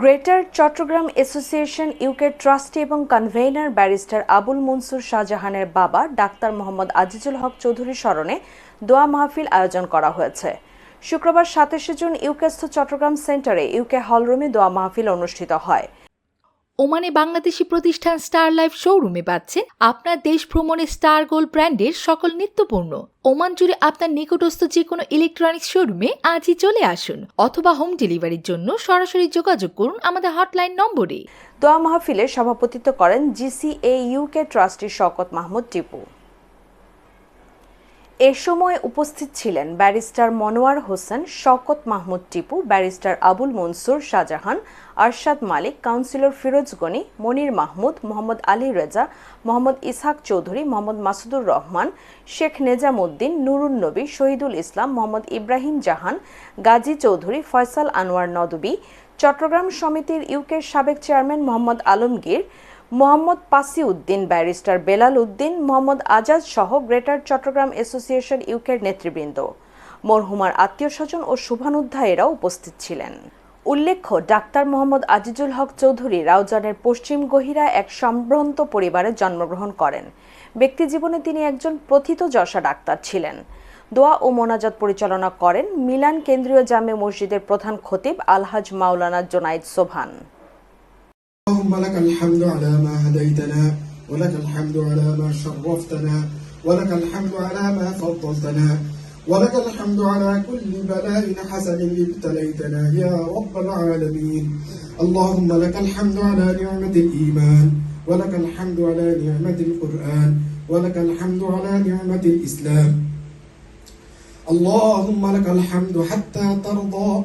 Greater Chittagong association UK trustee এবং convener barrister Abul Mansur শাহজাহানের বাবা, ডাক্তার মোহাম্মদ আজিজুল হক চৌধুরী স্মরণে দোয়া মাহফিল আয়োজন করা হয়েছে। শুক্রবার সাতাশে জুন ইউকেস্থ চট্টগ্রাম সেন্টারে ইউকে হলরুমে দোয়া মাহফিল অনুষ্ঠিত হয়। ওমানে বাংলাদেশি প্রতিষ্ঠান স্টার লাইফ শোরুমে পাচ্ছেন আপনার দেশ ভ্রমণে স্টার গোল্ড ব্র্যান্ডের সকল নিত্যপূর্ণ ওমান জুড়ে আপনার নিকটস্থ যে কোনো ইলেকট্রনিক্স শোরুমে আজই চলে আসুন অথবা হোম ডেলিভারির জন্য সরাসরি যোগাযোগ করুন আমাদের হটলাইন নম্বরে। দোয়া মাহফিলের সভাপতিত্ব করেন জিসিএ ইউকে ট্রাস্টির শওকত মাহমুদ টিপু। এ সময় উপস্থিত ছিলেন barrister Monowar Hossain, Shawkat Mahmud Tipu, barrister Abul Mansur Shahjahan, Arshad Malik, councillor Firoz Gani, Monir Mahmud, Mohammad Ali Reza, Mohammad Ishaq Chowdhury, Mohammad Masudur Rahman, Sheikh Nizamuddin, Nurun Nabi, Shahidul ইসলাম, মোহাম্মদ ইব্রাহিম জাহান, গাজী চৌধুরী, ফয়সাল আনোয়ার নদবী, চট্টগ্রাম সমিতির ইউকের সাবেক chairman Mohammad Alamgir Mohammad Pasi Uddin barrister Belal Uddin, Mohammad Azad সহ greater Chittagong association ইউকের নেতৃবৃন্দ। মরহুমার আত্মীয় স্বজন ও শুভানুধ্যায়ীরাও উপস্থিত ছিলেন। উল্লেখ্য, ডাক্তার মোহাম্মদ আজিজুল হক চৌধুরী রাউজানের পশ্চিম গহিরা এক সম্ভ্রান্ত পরিবারে জন্মগ্রহণ করেন। ব্যক্তিজীবনে তিনি একজন প্রথিত যশা ডাক্তার ছিলেন। দোয়া ও মোনাজাত পরিচালনা করেন মিলান কেন্দ্রীয় জামে মসজিদের প্রধান খতিব আলহাজ মাওলানা জোনাইদ সোভান اللهم لك الحمد على ما هديتنا ولك الحمد على ما شرفتنا ولك الحمد على ما فضلتنا ولك الحمد على كل بلاء حسن ابتليتنا يا رب العالمين. اللهم لك الحمد على نعمة الإيمان ولك الحمد على نعمة القرآن ولك الحمد على نعمة الإسلام. اللهم لك الحمد حتى ترضى